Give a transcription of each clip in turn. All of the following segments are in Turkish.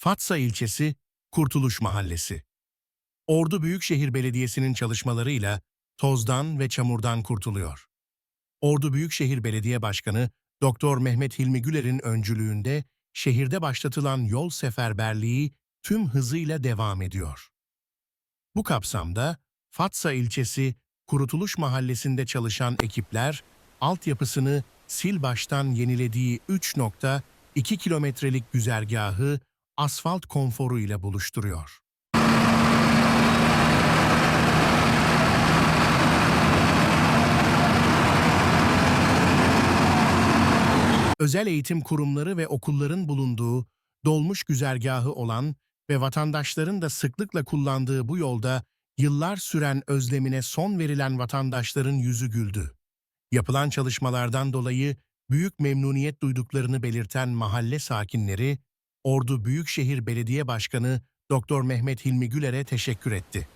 Fatsa ilçesi Kurtuluş Mahallesi. Ordu Büyükşehir Belediyesi'nin çalışmalarıyla tozdan ve çamurdan kurtuluyor. Ordu Büyükşehir Belediye Başkanı Doktor Mehmet Hilmi Güler'in öncülüğünde şehirde başlatılan yol seferberliği tüm hızıyla devam ediyor. Bu kapsamda Fatsa ilçesi Kurutuluş Mahallesi'nde çalışan ekipler altyapısını sil baştan yenilediği 3.2 kilometrelik güzergahı asfalt konforu ile buluşturuyor. Özel eğitim kurumları ve okulların bulunduğu dolmuş güzergahı olan ve vatandaşların da sıklıkla kullandığı bu yolda yıllar süren özlemine son verilen vatandaşların yüzü güldü. Yapılan çalışmalardan dolayı büyük memnuniyet duyduklarını belirten mahalle sakinleri, Ordu Büyükşehir Belediye Başkanı Doktor Mehmet Hilmi Güler'e teşekkür etti.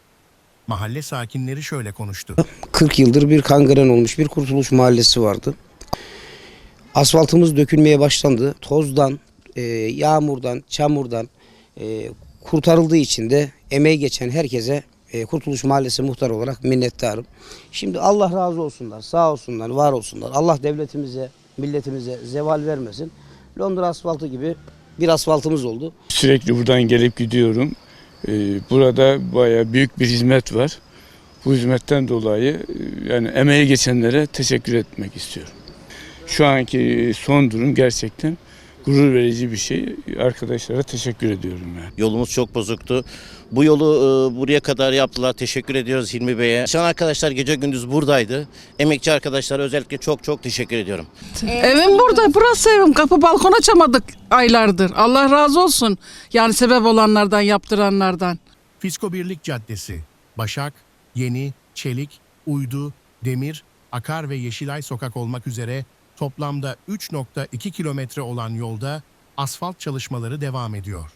Mahalle sakinleri şöyle konuştu. 40 yıldır bir kangren olmuş bir kurtuluş mahallesi vardı. Asfaltımız dökülmeye başlandı. Tozdan, e, yağmurdan, çamurdan e, kurtarıldığı için de emeği geçen herkese e, Kurtuluş Mahallesi muhtar olarak minnettarım. Şimdi Allah razı olsunlar, sağ olsunlar, var olsunlar. Allah devletimize, milletimize zeval vermesin. Londra asfaltı gibi bir asfaltımız oldu. Sürekli buradan gelip gidiyorum. Ee, Burada baya büyük bir hizmet var. Bu hizmetten dolayı e, yani emeği geçenlere teşekkür etmek istiyorum. Şu anki son durum gerçekten gurur verici bir şey. Arkadaşlara teşekkür ediyorum yani. Yolumuz çok bozuktu. Bu yolu e, buraya kadar yaptılar. Teşekkür ediyoruz Hilmi Bey'e. Çalışan arkadaşlar gece gündüz buradaydı. Emekçi arkadaşlara özellikle çok çok teşekkür ediyorum. Evim burada. Burası evim. Kapı balkon açamadık aylardır. Allah razı olsun. Yani sebep olanlardan, yaptıranlardan. Fisko Birlik Caddesi, Başak, Yeni, Çelik, Uydu, Demir, Akar ve Yeşilay Sokak olmak üzere toplamda 3.2 kilometre olan yolda asfalt çalışmaları devam ediyor.